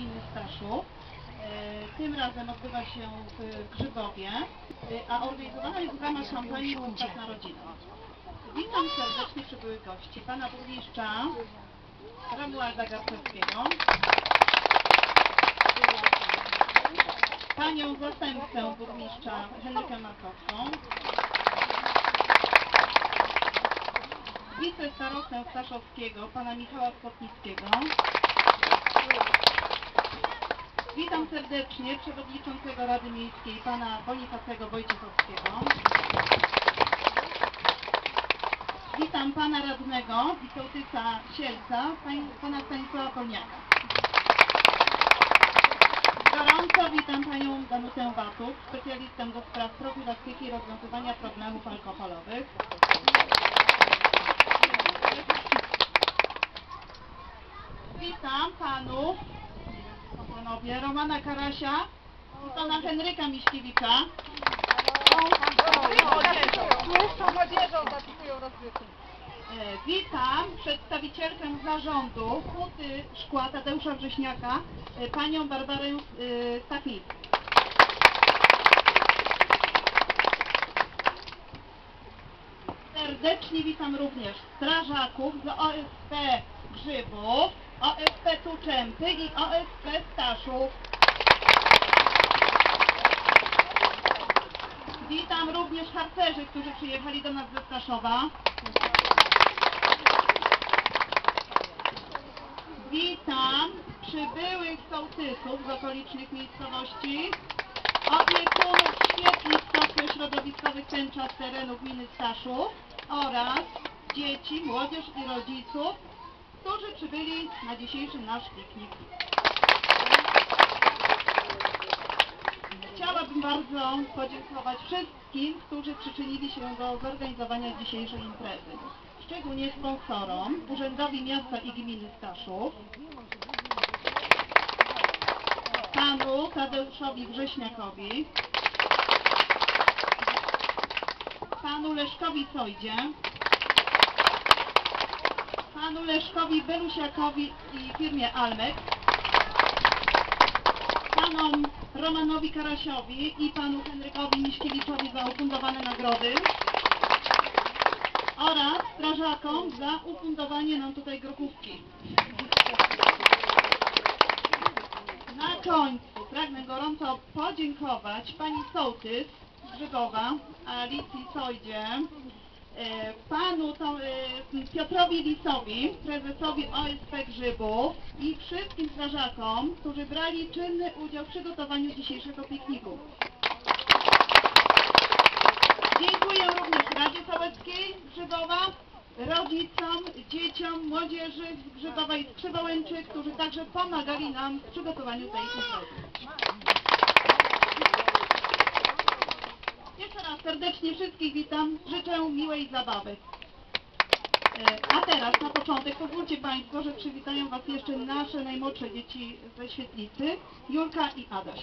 gminy. E, Tym razem odbywa się w Grzybowie, e, a organizowana jest w ramach kampanii Łączak na rodzinę. Witam serdecznie przybyłych gości, pana burmistrza Romualda Garczewskiego, panią zastępcę burmistrza Henrykę Markowską, wicestarostę Staszowskiego, pana Michała Skotnickiego, Witam serdecznie przewodniczącego Rady Miejskiej, pana Bonifacego Wojciechowskiego. Witam pana radnego sołtysa Sielca, pana Stanisława Polniaka. Gorąco witam panią Danutę Watów, specjalistę do spraw profilaktyki i rozwiązywania problemów alkoholowych. Witam panów panowie Romana Karasia pana Henryka Miśkiewicza. Młodzieżą zakupują rozrywki. E, Witam przedstawicielkę zarządu Huty Szkła Tadeusza Wrześniaka, e, panią Barbarę e, Stachnicką. Serdecznie witam również strażaków z OSP Grzybów, OSP Tuczępy i OSP Staszów. Witam również harcerzy, którzy przyjechali do nas ze Staszowa. Witam przybyłych sołtysów z okolicznych miejscowości, opiekunów świetlic socjośrodowiskowych tęcza z terenu gminy Staszów oraz dzieci, młodzież i rodziców, którzy przybyli na dzisiejszy nasz piknik. Chciałabym bardzo podziękować wszystkim, którzy przyczynili się do zorganizowania dzisiejszej imprezy. Szczególnie sponsorom, Urzędowi Miasta i Gminy Staszów, panu Tadeuszowi Wrześniakowi, panu Leszkowi Sojdzie, panu Leszkowi Belusiakowi i firmie Almex, panom Romanowi Karasiowi i panu Henrykowi Miśkiewiczowi za ufundowane nagrody oraz strażakom za ufundowanie nam tutaj grochówki. Na końcu pragnę gorąco podziękować pani sołtys Grzybowa, Alicji Sojdzie, panu to, e, Piotrowi Lisowi, prezesowi OSP Grzybów i wszystkim strażakom, którzy brali czynny udział w przygotowaniu dzisiejszego pikniku. Dziękuję również Radzie Sołeckiej Grzybowa, rodzicom, dzieciom, młodzieży z Grzybowa i z którzy także pomagali nam w przygotowaniu tej imprezy. Jeszcze raz serdecznie wszystkich witam, życzę miłej zabawy. E, A teraz na początek pozwólcie Państwo, że przywitają Was jeszcze nasze najmłodsze dzieci ze świetlicy, Julka i Adaś.